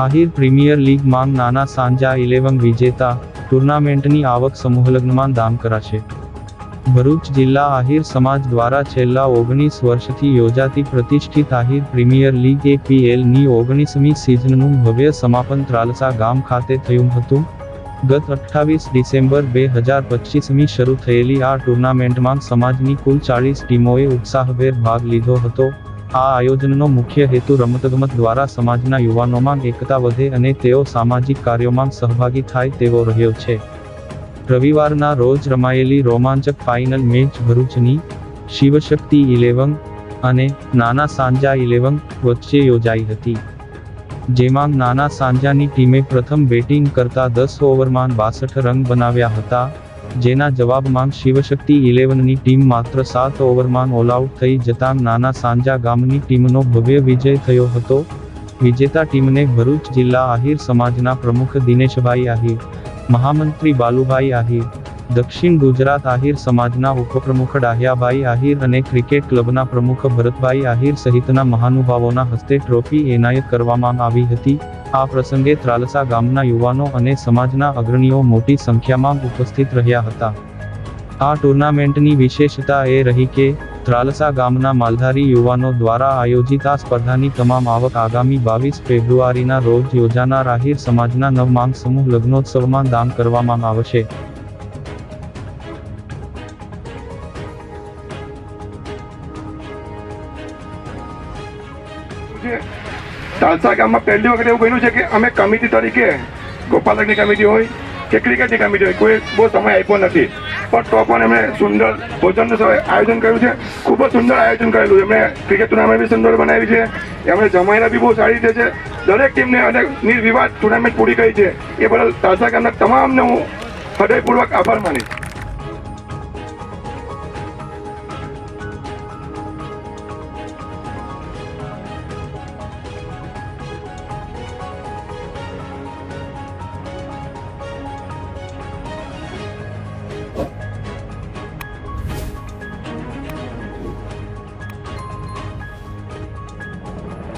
Ahir premier league માંગ નાના સાંજા eleven વિજેતા ટુર્નામેન્ટની આવક સમૂહલગ્નમાં દામ કરાશે. ભરૂચ જિલ્લા આહિર સમાજ દ્વારા છેલ્લા ઓગણીસ વર્ષથી યોજાતી પ્રતિષ્ઠિત આહિર પ્રીમિયર લીગ એપીએલની ઓગણીસમી સિઝનનું ભવ્ય સમાપન ત્રાલસા ગામ ખાતે થયું હતું. ગત અઠ્ઠાવીસ ડિસેમ્બર બે હજાર પચીસમી શરૂ થયેલી આ ટુર્નામેન્ટમાં સમાજની કુલ ચાળીસ ટીમોએ ઉત્સાહભેર ભાગ લીધો હતો. આ આયોજનનો મુખ્ય હેતુ રમતગમત દ્વારા સમાજના યુવાનોમાં એકતા વધે અને તેઓ સામાજિક કાર્યોમાં સહભાગી થાય તેવો રહ્યો છે. રવિવારના રોજ રમાયેલી રોમાંચક ફાઇનલ મેચ ભરૂચની શિવશક્તિ ઇલેવન અને નાના સાંજા ઇલેવન વચ્ચે યોજાઈ હતી. જેમાં નાના સાંજાની ટીમે પ્રથમ બેટિંગ કરતા દસ ઓવરમાં બાસઠ રન બનાવ્યા હતા. જેના જવાબમાં શિવશક્તિ ઇલેવનની ટીમ માત્ર સાત ઓવરમાં ઓલઆઉટ થઈ જતાં નાના સાંજા ગામની ટીમનો ભવ્ય વિજય થયો હતો. વિજેતા ટીમને ભરૂચ જિલ્લા આહિર સમાજના પ્રમુખ દિનેશભાઈ આહિર, મહામંત્રી બાલુભાઈ આહિર, દક્ષિણ ગુજરાત આહિર સમાજના ઉપપ્રમુખ ડાહ્યાભાઈ આહિર અને ક્રિકેટ ક્લબના પ્રમુખ ભરતભાઈ આહિર સહિતના મહાનુભાવોના હસ્તે ટ્રોફી એનાયત કરવામાં આવી હતી. આ પ્રસંગે ત્રાલસા ગામના યુવાનો અને સમાજના અગ્રણીઓ મોટી સંખ્યામાં ઉપસ્થિત રહ્યા હતા. આ ટુર્નામેન્ટની વિશેષતા એ રહી કે, ત્રાલસા ગામના માલધારી યુવાનો દ્વારા આયોજિત આ સ્પર્ધાની તમામ આવક આગામી બાવીસ ફેબ્રુઆરીના રોજ યોજાનાર આહિર સમાજના નવમાંગ સમૂહ લગ્નોત્સવમાં દાન કરવામાં આવશે. છે તાલસા ગામમાં પહેલી વખત એવું બન્યું છે કે અમે કમિટી તરીકે, ગોપાલકની કમિટી હોય કે ક્રિકેટની કમિટી હોય, કોઈ બહુ સમય આપ્યો નથી. પણ તો પણ એમણે સુંદર ભોજનનું આયોજન કર્યું છે. ખૂબ જ સુંદર આયોજન કરેલું એમણે ક્રિકેટ ટુર્નામેન્ટ બી સુંદર બનાવી છે. એમણે જમાઈને બી બહુ સારી રીતે છે. દરેક ટીમને અને નિર્વિવાદ ટુર્નામેન્ટ પૂરી કરી છે. એ બદલ તાલસા ગામના તમામને હું હૃદયપૂર્વક આભાર માનીશ